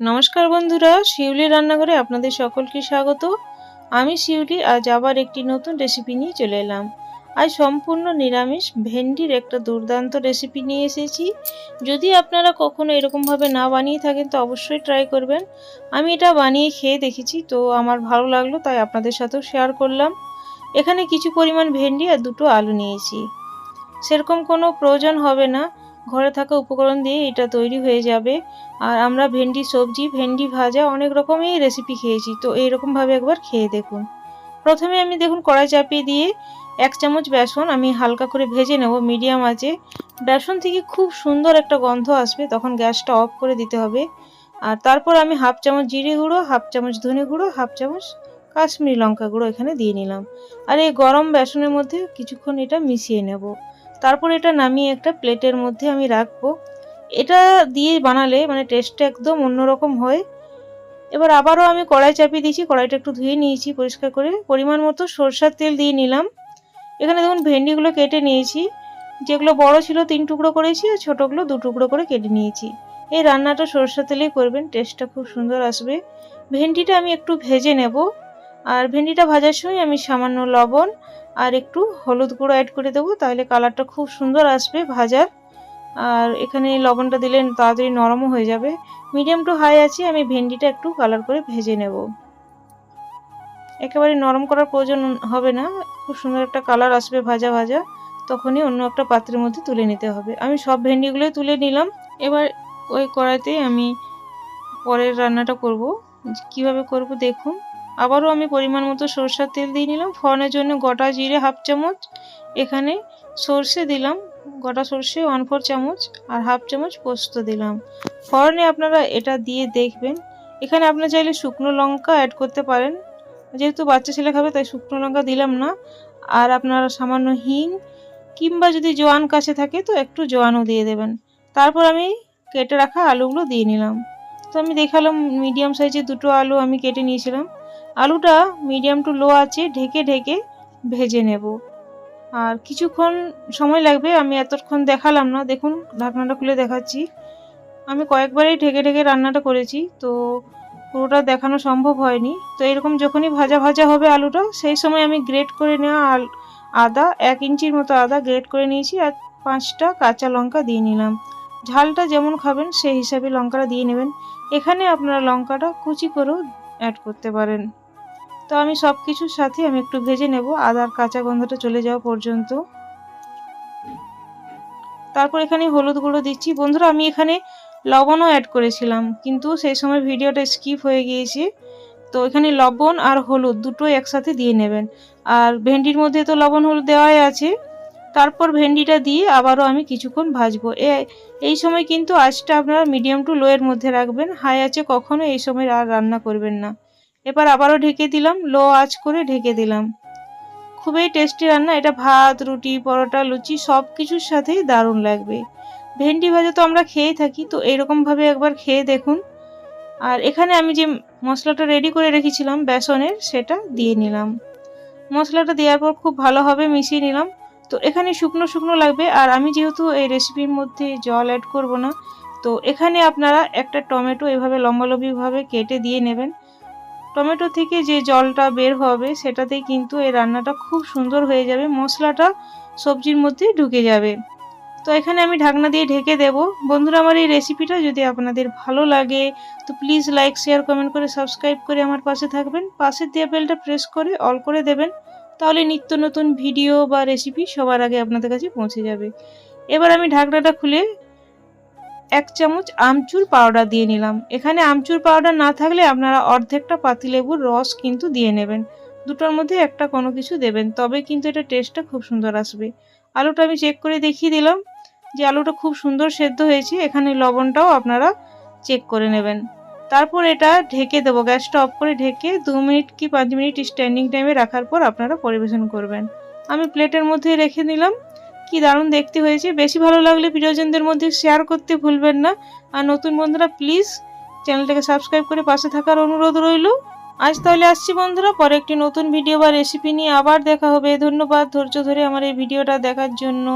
নমস্কার বন্ধুরা, শিউলি রান্নাঘরে আপনাদের সকলকে স্বাগত। আমি শিউলি, আজ আবার একটি নতুন রেসিপি নিয়ে চলে এলাম। আজ সম্পূর্ণ নিরামিষ, ভেন্ডির একটা দুর্দান্ত রেসিপি নিয়ে এসেছি। যদি আপনারা কখনো এরকমভাবে না বানিয়ে থাকেন, তো অবশ্যই ট্রাই করবেন। আমি এটা বানিয়ে খেয়ে দেখেছি, তো আমার ভালো লাগল, তাই আপনাদের সাথেও শেয়ার করলাম। এখানে কিছু পরিমাণ ভেন্ডি আর দুটো আলু নিয়েছি। সেরকম কোনো প্রয়োজন হবে না। ঘরে থাকা উপকরণ দিয়ে এটা তৈরি হয়ে যাবে। আর আমরা ভেন্ডি সবজি, ভেন্ডি ভাজা অনেক রকমই রেসিপি খেয়েছি, তো এইরকমভাবে একবার খেয়ে দেখুন। প্রথমে আমি দেখুন কড়াই চাপিয়ে দিয়ে এক চামচ বেসন আমি হালকা করে ভেজে নেব মিডিয়াম আঁচে। বেসন থেকে খুব সুন্দর একটা গন্ধ আসবে, তখন গ্যাসটা অফ করে দিতে হবে। আর তারপর আমি হাফ চামচ জিরে গুঁড়ো, হাফ চামচ ধনে গুঁড়ো, হাফ চামচ কাশ্মীরি লঙ্কা গুঁড়ো এখানে দিয়ে নিলাম। আর এই গরম বেসনের মধ্যে কিছুক্ষণ এটা মিশিয়ে নেব। তারপর এটা নামিয়ে একটা প্লেটের মধ্যে আমি রাখব। এটা দিয়ে বানালে মানে টেস্টটা একদম অন্যরকম হয়। এবার আবারও আমি কড়াই চাপিয়ে দিয়েছি, কড়াইটা একটু ধুয়ে নিয়েছি পরিষ্কার করে। পরিমাণ মতো সরষার তেল দিয়ে নিলাম। এখানে দেখুন ভেন্ডিগুলো কেটে নিয়েছি। যেগুলো বড় ছিল তিন টুকরো করেছি আর ছোটোগুলো দু টুকরো করে কেটে নিয়েছি। এই রান্নাটা সরষার তেলেই করবেন টেস্টটা খুব সুন্দর আসবে। ভেন্ডিটা আমি একটু ভেজে নেব। আর ভেন্ডিটা ভাজার সময় আমি সামান্য লবণ আর একটু হলুদ গুঁড়ো অ্যাড করে দেবো, তাহলে কালারটা খুব সুন্দর আসবে ভাজার। আর এখানে লবণটা দিলে তাড়াতাড়ি নরমও হয়ে যাবে। মিডিয়াম টু হাই আছে, আমি ভেন্ডিটা একটু কালার করে ভেজে নেব। একেবারে নরম করার প্রয়োজন হবে না, খুব সুন্দর একটা কালার আসবে ভাজা ভাজা, তখনই অন্য একটা পাত্রের মধ্যে তুলে নিতে হবে। আমি সব ভেন্ডিগুলোই তুলে নিলাম। এবার ওই কড়াইতে আমি পরের রান্নাটা করব। কীভাবে করব দেখুন। আবারও আমি পরিমাণ মতো সরষার তেল দিয়ে নিলাম। ফোড়নের জন্য গোটা জিরে হাফ চামচ, এখানে সর্ষে দিলাম, গোটা সর্ষে ওয়ান ফোর চামচ আর হাফ চামচ পোস্ত দিলাম। ফোড়নে আপনারা এটা দিয়ে দেখবেন। এখানে আপনারা চাইলে শুকনো লঙ্কা অ্যাড করতে পারেন। যেহেতু বাচ্চা ছেলে খাবে, তাই শুকনো লঙ্কা দিলাম না। আর আপনারা সামান্য হিং কিংবা যদি জোয়ান কাছে থাকে, তো একটু জোয়ানও দিয়ে দেবেন। তারপর আমি কেটে রাখা আলুগুলো দিয়ে নিলাম। তো আমি দেখালাম মিডিয়াম সাইজের দুটো আলু আমি কেটে নিয়েছিলাম। আলুটা মিডিয়াম টু লো আছে, ঢেকে ঢেকে ভেজে নেব। আর কিছুক্ষণ সময় লাগবে, আমি এতক্ষণ দেখালাম না। দেখুন, ঢাকনাটা খুলে দেখাচ্ছি। আমি কয়েকবারই ঢেকে ঢেকে রান্নাটা করেছি, তো পুরোটা দেখানো সম্ভব হয়নি। তো এরকম যখনই ভাজা ভাজা হবে আলুটা, সেই সময় আমি গ্রেট করে নেওয়া আল আদা, এক ইঞ্চির মতো আদা গ্রেট করে নিয়েছি আর পাঁচটা কাঁচা লঙ্কা দিয়ে নিলাম। ঝালটা যেমন খাবেন, সেই হিসাবে লঙ্কাটা দিয়ে নেবেন। এখানে আপনারা লঙ্কাটা কুচি করেও অ্যাড করতে পারেন। তো আমি সব কিছুর সাথে আমি একটু ভেজে নেব। আদার কাঁচা গন্ধটা চলে যাওয়া পর্যন্ত। তারপর এখানে হলুদ গুঁড়ো দিচ্ছি। বন্ধুরা, আমি এখানে লবণও অ্যাড করেছিলাম, কিন্তু সেই সময় ভিডিওটা স্কিপ হয়ে গিয়েছে। তো এখানে লবণ আর হলুদ দুটো একসাথে দিয়ে নেবেন। আর ভেন্ডির মধ্যে তো লবণ হলুদ দেওয়াই আছে। তারপর ভেন্ডিটা দিয়ে আবারও আমি কিছুক্ষণ ভাজবো। এ, এই সময় কিন্তু আঁচটা আপনারা মিডিয়াম টু লোয়ের মধ্যে রাখবেন। হাই আছে কখনো এই সময় আর রান্না করবেন না। এবার আবারও ঢেকে দিলাম লো আঁচ করে ঢেকে দিলাম। খুবই টেস্টি রান্না, এটা ভাত, রুটি, পরোটা, লুচি সব কিছুর সাথেই দারুণ লাগবে। ভেন্ডি ভাজা তো আমরা খেয়েই থাকি, তো এইরকমভাবে একবার খেয়ে দেখুন। আর এখানে আমি যে মশলাটা রেডি করে রেখেছিলাম, বেসনের, সেটা দিয়ে নিলাম। মশলাটা দেওয়ার পর খুব ভালোভাবে মিশিয়ে নিলাম। তো এখানে শুকনো শুকনো লাগবে। আর আমি যেহেতু এই রেসিপির মধ্যে জল অ্যাড করব না, তো এখানে আপনারা একটা টমেটো এভাবে লম্বালম্বিভাবে কেটে দিয়ে নেবেন। টমেটো থেকে যে জলটা বের হবে সেটাতেই কিন্তু এই রান্নাটা খুব সুন্দর হয়ে যাবে। মশলাটা সবজির মধ্যে ঢুকে যাবে। তো এখানে আমি ঢাকনা দিয়ে ঢেকে দেব। বন্ধুরা, আমার এই রেসিপিটা যদি আপনাদের ভালো লাগে, তো প্লিজ লাইক শেয়ার কমেন্ট করে সাবস্ক্রাইব করে আমার পাশে থাকবেন। পাশের দেওয়া বেলটা প্রেস করে অল করে দেবেন। তাহলে নিত্য নতুন ভিডিও বা রেসিপি সবার আগে আপনাদের কাছে পৌঁছে যাবে। এবার আমি ঢাকনাটা খুলে এক চামচ আমচুর পাউডার দিয়ে নিলাম। এখানে আমচুর পাউডার না থাকলে আপনারা অর্ধেকটা পাতিলেবুর রস কিন্তু দিয়ে নেবেন। দুটোর মধ্যে একটা কোনো কিছু দেবেন, তবে কিন্তু এটা টেস্টটা খুব সুন্দর আসবে। আলুটা আমি চেক করে দেখিয়ে দিলাম যে আলুটা খুব সুন্দর সেদ্ধ হয়েছে। এখানে লবণটাও আপনারা চেক করে নেবেন। তারপর এটা ঢেকে দেবো। গ্যাসটা অফ করে ঢেকে দু মিনিট কি পাঁচ মিনিট স্ট্যান্ডিং টাইমে রাখার পর আপনারা পরিবেশন করবেন। আমি প্লেটের মধ্যে রেখে নিলাম কি দারুণ দেখতে হয়েছে। বেশি ভালো লাগলে প্রিয়জনদের মধ্যে শেয়ার করতে ভুলবেন না। আর নতুন বন্ধুরা প্লিজ চ্যানেলটাকে সাবস্ক্রাইব করে পাশে থাকার অনুরোধ রইল। আজ তাহলে আসছি বন্ধুরা, পরে একটি নতুন ভিডিও বা রেসিপি নিয়ে আবার দেখা হবে। ধন্যবাদ ধৈর্য ধরে আমার এই ভিডিওটা দেখার জন্য।